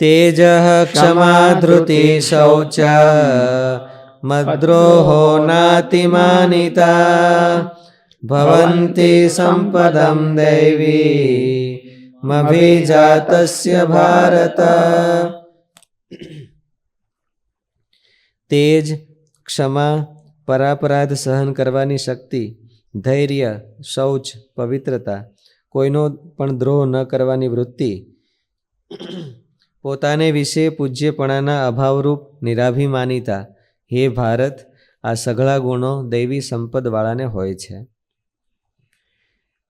તેજ ક્ષમા ધૃતિ શૌચ મદ્રોહો નાતિમાનિતા ભવંતિ સંપદમ દૈવી મભિજાતસ્ય ભારત તેજ ક્ષમા પરાપરાધ સહન કરવાની શક્તિ ધૈર્ય શૌચ પવિત્રતા કોઈનો પણ દ્રોહ ન કરવાની વૃત્તિ પોતાને વિશે પૂજ્યપણાના અભાવરૂપ નિરાભિમાનિતા. હે ભારત, આ સઘળા ગુણો દૈવી સંપદવાળાને હોય છે.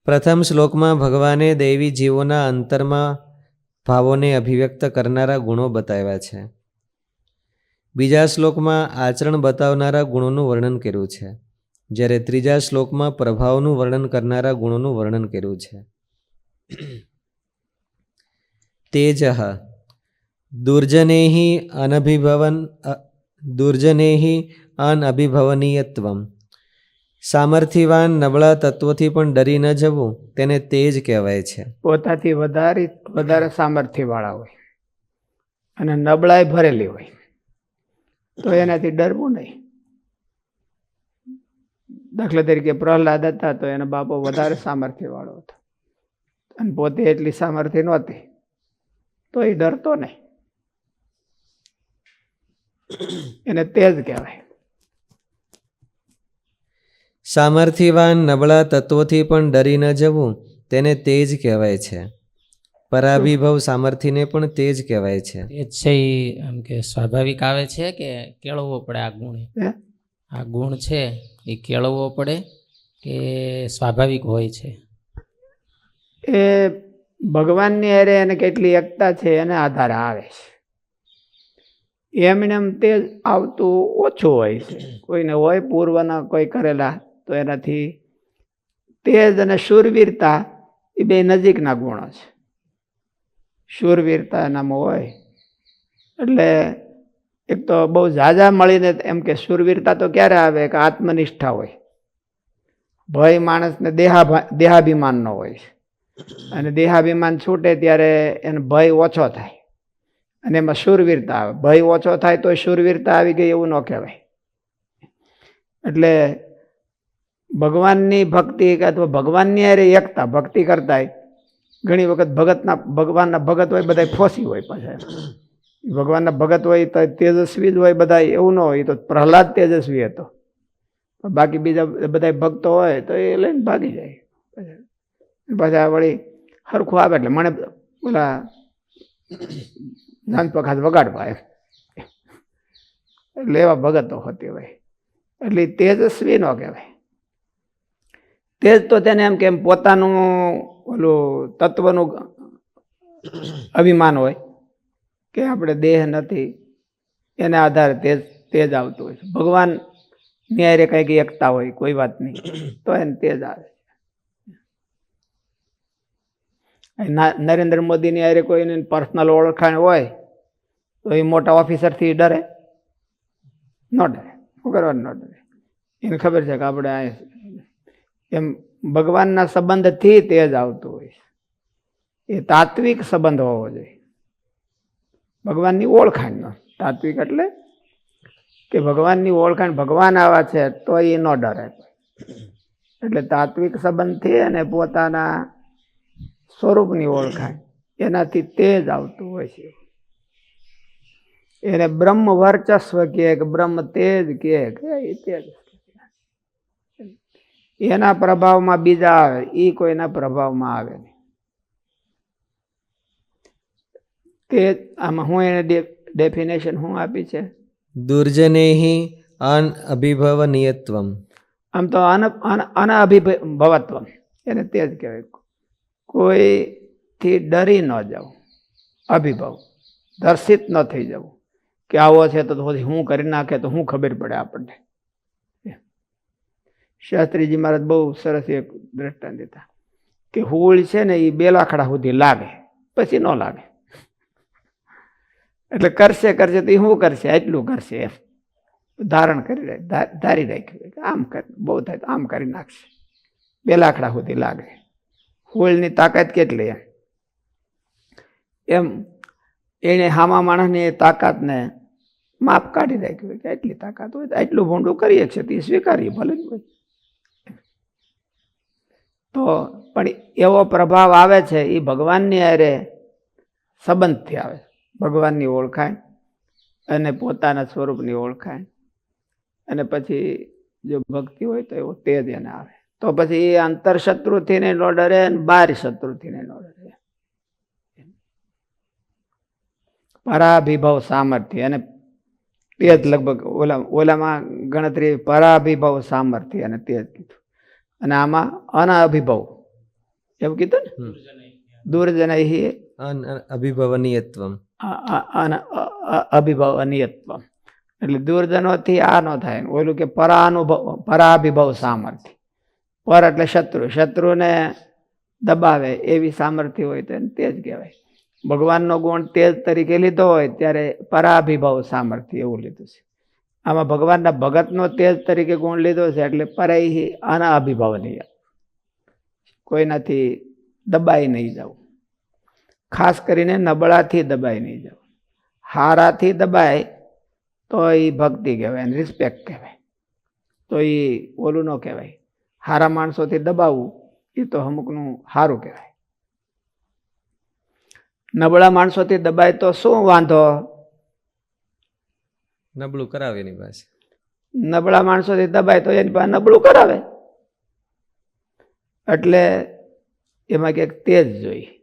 પ્રથમ શ્લોકમાં ભગવાને દૈવી જીવોના અંતરમાં ભાવોને અભિવ્યક્ત કરનારા ગુણો બતાવ્યા છે. બીજા શ્લોકમાં આચરણ બતાવનારા ગુણોનું વર્ણન કર્યું છે. જ્યારે ત્રીજા શ્લોકમાં પ્રભાવનું વર્ણન કરનારા ગુણોનું વર્ણન કર્યું છે. તેજ દુર્જનેહી અનભિભવન દુર્જનેહી અનઅભિભવનીયત્વમ. સામર્થ્યવાન નબળા તત્વોથી પણ ડરી ન જવું, તેને તેજ કહેવાય છે. પોતાથી વધારે વધારે સામર્થ્યવાળા હોય અને નબળાઈ ભરેલી હોય, તો એનાથી ડરવું નહીં. દાખલા તરીકે પ્રહલાદ હતા, તો એના બાપો વધારે સામર્થ્યવાળો હતો. અને પોતે એટલી સામર્થ્ય નહોતી, તો એ ડરતો નહીં. એને તેજ કહેવાય. સામર્થ્યવાન નબળા તત્વોથી પણ ડરી ન જવું તેને તેજ કહેવાય છે. પરાભિભવ સામર્થ્યને પણ તેજ કહેવાય છે. એ છે એ એમ કે સ્વાભાવિક આવે છે કે કેળવવો પડે આ ગુણ. હે? આ ગુણ છે એ કેળવવો પડે કે સ્વાભાવિક હોય છે. એ ભગવાનની અરે એને કેટલી એકતા છે એને આધારે આવે છે. એમને એમ તે આવતું ઓછું હોય છે. કોઈને હોય પૂર્વના કોઈ કરેલા તો એનાથી તેજ અને શૂરવીરતા એ બે નજીકના ગુણો છે. શૂરવીરતા એનામાં હોય. એટલે એક તો બહુ ઝાઝા મળીને એમ કે શૂરવીરતા તો ક્યારે આવે? કે આત્મનિષ્ઠા હોય. ભય માણસને દેહા દેહાભિમાનનો હોય છે. અને દેહાભિમાન છૂટે ત્યારે એને ભય ઓછો થાય. અને એમાં શૂરવીરતા આવે. ભય ઓછો થાય તો શૂરવીરતા આવી ગઈ એવું ન કહેવાય. એટલે ભગવાનની ભક્તિ અથવા ભગવાનની અરે એકતા, ભક્તિ કરતા ઘણી વખત ભગતના, ભગવાનના ભગત હોય બધા ફોસી હોય પાછા ભગવાનના ભગત હોય તો તેજસ્વી જ હોય બધા એવું ન હોય તો પ્રહલાદ તેજસ્વી હતો. બાકી બીજા બધા ભક્તો હોય તો એ લઈને ભાગી જાય. પાછા વળી સરખું આવે એટલે મને ઓલા નાન પખાત વગાડવા એમ. એટલે એવા ભગતો હોતી હોય. એટલે તેજસ્વી ન કહેવાય. તેજ તો તેને એમ કેમ પોતાનું ઓલું તત્વનું અભિમાન હોય કે આપણે દેહ નથી, એના આધારે તેજ તેજ આવતું હોય છે. ભગવાન ન્યારે કંઈક એકતા હોય, કોઈ વાત નહીં. તો એને તેજ આવે નરેન્દ્ર મોદીની આરે કોઈને પર્સનલ ઓળખાણ હોય તો એ મોટા ઓફિસરથી ડરે. ન ડરે. શું કરવાનું ન ડરે? એને ખબર છે કે આપણે આ એમ ભગવાનના સંબંધથી તેજ આવતું હોય એ તાત્વિક સંબંધ હોવો જોઈએ. ભગવાનની ઓળખાણનો તાત્વિક એટલે કે ભગવાનની ઓળખાણ ભગવાન આવા છે તો એ ન ડરે. એટલે તાત્વિક સંબંધથી અને પોતાના સ્વરૂપની ઓળખાણ એનાથી તેજ આવતું હોય છે. એને બ્રહ્મ વર્ચસ્વ કહે કે બ્રહ્મ તેજ કહે કે એ તેજ એના પ્રભાવમાં બીજા આવે એ કોઈના પ્રભાવમાં આવે નહીં. તે આમાં હું એને ડેફિનેશન હું આપી છે? દુર્જનેહી અનઅભિભવનીયત્વમ આમ તો અન અન- અનઅભિભવત્વ એને તે જ કહેવાય કોઈથી ડરી ન જવું અભિભવ દર્શિત ન થઈ જવું. કે આવો છે તો પછી હું કરી નાખે તો હું ખબર પડે આપણને. શાસ્ત્રીજી મહારાજ બહુ સરસ એક દ્રષ્ટાંત દેતા કે હોળ છે ને એ બે લાખડા સુધી લાગે, પછી ન લાગે. એટલે કરશે કરશે તો એ શું કરશે? એટલું કરશે એમ. ધારણ કરી રાખે ધારી રાખ્યું. આમ કર, બહુ થાય આમ કરી નાખશે. બે લાકડા સુધી લાગે. હોળની તાકાત કેટલી એમ? એમ, એણે હામા માણસની તાકાતને માપ કાઢી રાખ્યું કે એટલી તાકાત હોય તો એટલું ભૂંડું કરીએ છીએ તે સ્વીકારીએ, ભલે જ હોય. તો પણ એવો પ્રભાવ આવે છે એ ભગવાનની હારે સંબંધથી આવે ભગવાનની ઓળખાણ અને પોતાના સ્વરૂપની ઓળખાણ. અને પછી જો ભક્તિ હોય તો એવો તેજ એને આવે. તો પછી એ અંતર શત્રુથી ને નો ડરે અને બાર શત્રુથી ને નો ડરે. પરાભિભવ સામર્થ્ય. અને તે જ લગભગ ઓલા ઓલામાં ગણતરી પરાભિભવ સામર્થ્ય અને તે જ કીધું. અને આમાં અનાભિભવ. એવું કીધું ને? દુર્જન અન- અભિભવનીયત્વમ. એટલે દુર્જનોથી આ ન થાય. ઓલું કે પરાનુભવ પરાભિભવ સામર્થ્ય. પર એટલે શત્રુ. શત્રુને દબાવે એવી સામર્થ્ય હોય તો એને જ કહેવાય. ભગવાનનો ગુણ તેજ તરીકે લીધો હોય ત્યારે પરાભિભાવ સામર્થ્ય એવું લીધું છે. આમાં ભગવાનના ભગતનો તેજ તરીકે ગુણ લીધો છે એટલે પરાઈ અનાભિભવનીય. કોઈનાથી દબાઈ નહીં જવું ખાસ કરીને નબળાથી દબાઈ નહીં જવું હારાથી દબાય તો એ ભક્તિ કહેવાય અને રિસ્પેક્ટ કહેવાય. તો એ ઓલું ન કહેવાય. હારા માણસોથી દબાવવું એ તો અમુકનું સારું કહેવાય. નબળા માણસોથી દબાય તો શું વાંધો? નબળું કરાવે એની પાસે. નબળા માણસોથી દબાય તો એની પાસે નબળું કરાવે. એટલે એમાં ક્યાંક તેજ જોઈએ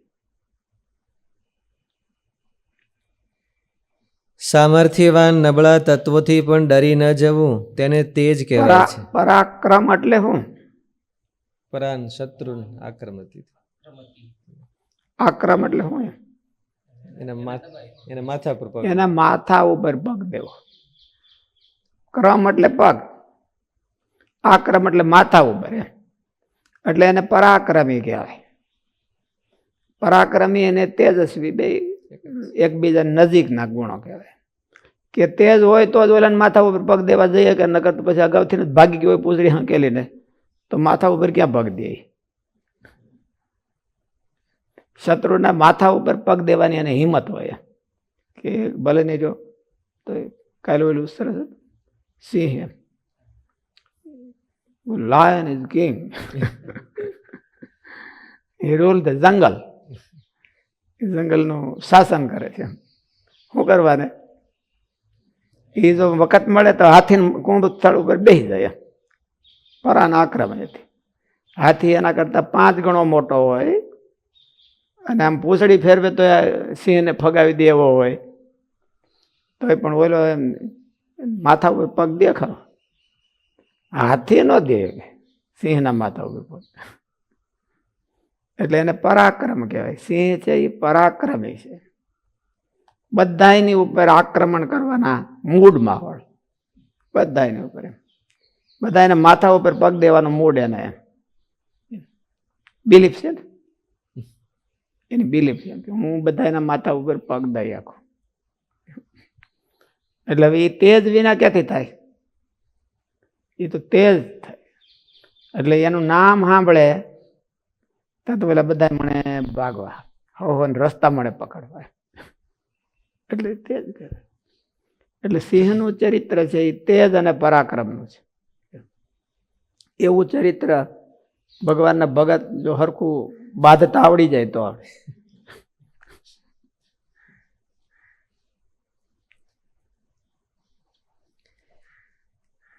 સામર્થ્યવાન નબળા તત્વોથી પણ ડરી ન જવું તેને તેજ કહેવાય છે. પરા- પરાક્રમ એટલે શું? પરાન શત્રુ આક્રમતી આક્રમ એટલે શું એમ? એના માથા પર એના માથા ઉપર પગ દેવો. ક્રમ એટલે પગ. આક્રમ એટલે માથા ઉપર એમ. એટલે એને પરાક્રમી કહેવાય. પરાક્રમી અને તેજસ્વી બે એકબીજા નજીકના ગુણો કહેવાય. કે તેજ હોય તો જ ઓલાને માથા ઉપર પગ દેવા જઈએ કે નકર તો પછી અગાઉથી ભાગી ગયો હોય પૂછડી હંકેલીને. તો માથા ઉપર ક્યાં પગ દે? શત્રુના માથા ઉપર પગ દેવાની અને હિંમત હોય કે ભલે ને જો, તો કાલે ઓલું સરસ સિંહ એમ. Lion is king a rule the jungle જંગલનું શાસન કરે છે શું કરવાને એ જો વખત મળે તો હાથી કુંડ સ્થળ ઉપર બેસી જાય. પરાના આક્રમણથી હાથી એના કરતાં પાંચ ગણો મોટો હોય અને આમ પૂંછડી ફેરવે તો સિંહને ફગાવી દે એવો હોય. તોય પણ ઓલો એમ માથા ઉપર પગ દે હાથી ન દે સિંહના માથા ઉપર પગ. એટલે એને પરાક્રમ કહેવાય. સિંહ છે એ પરાક્રમી છે. બધાયની ઉપર આક્રમણ કરવાના મૂડમાં હોય બધાયની ઉપર એમ. બધાયના માથા ઉપર પગ દેવાનો મૂડ એને એમ. બિલીફ છે ને? એની બિલીફ છે કે હું બધાના માથા ઉપર પગ દઈ આખું. એટલે હવે એ તેજ વિના ક્યાંથી થાય? એ તો તેજ થાય. એટલે એનું નામ સાંભળે તો પેલા બધા મને ભાગવા. હો રસ્તા મળે પકડવા. એટલે તેજ કરે. એટલે સિંહનું ચરિત્ર છે એ તેજ અને પરાક્રમનું છે. એવું ચરિત્ર ભગવાનના ભગત જો હરખું બાધતા આવડી જાય તો આવે.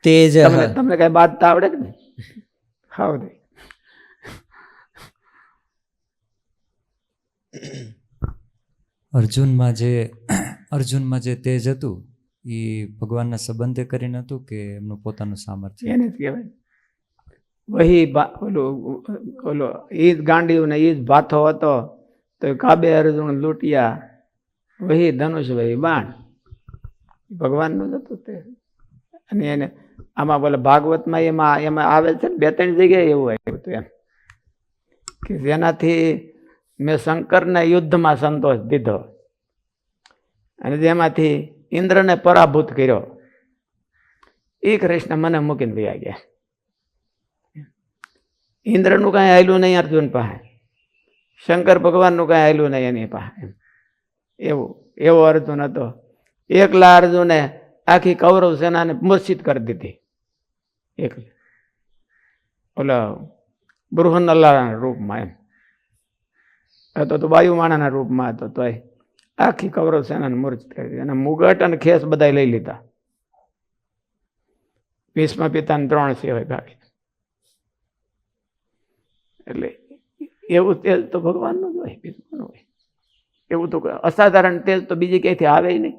તેજ તમને તમને કઈ બાધતા આવડે કે નહીં? હાવ નહીં અર્જુનમાં જે અર્જુનમાં જે તેજ હતું એ ભગવાનના સંબંધે કરીને હતું કે એમનું પોતાનું સામર્થ્ય? એને જ કહેવાય. વહી ઓલું, ઓલો એ જ ગાંડીવ ને એ જ ભાથો હતો, તો કાબે અર્જુન લૂંટ્યા. વહી ધનુષ વહી બાણ. ભગવાનનું જ હતું તે. અને એને, આમાં બોલે ભાગવતમાં એમાં એમાં આવે છે ને, બે ત્રણ જગ્યાએ એવું આવ્યું હતું એમ. કે જેનાથી મેં શંકરને યુદ્ધમાં સંતોષ દીધો. અને જેમાંથી ઇન્દ્રને પરાભૂત કર્યો. એ કૃષ્ણ મને મૂકીને વયા ગયા. ઇન્દ્રનું કાંઈ આવેલું નહીં, અર્જુન પાસે. શંકર ભગવાનનું કાંઈ આવેલું નહીં એની પાસે. એવું, એવો અર્જુન હતો. એકલા અર્જુને આખી કૌરવ સેનાને મૂર્છિત કરી દીધી. એકલી. ઓલા અલ્લાના રૂપમાં એમ. હતો તો વાયુમાણાના રૂપમાં હતો તોય આખી કૌરવ સેનાને મૂર્છિત કરી દીધી. અને મુગટ અને ખેસ બધા લઈ લીધા. ભીષ્મ પિતાને ત્રણ સિવાય બાકી એટલે એવું તેજ તો ભગવાનનું જ હોય, બીજું હોય? એવું તો અસાધારણ તેજ તો બીજી ક્યાંયથી આવે નહીં.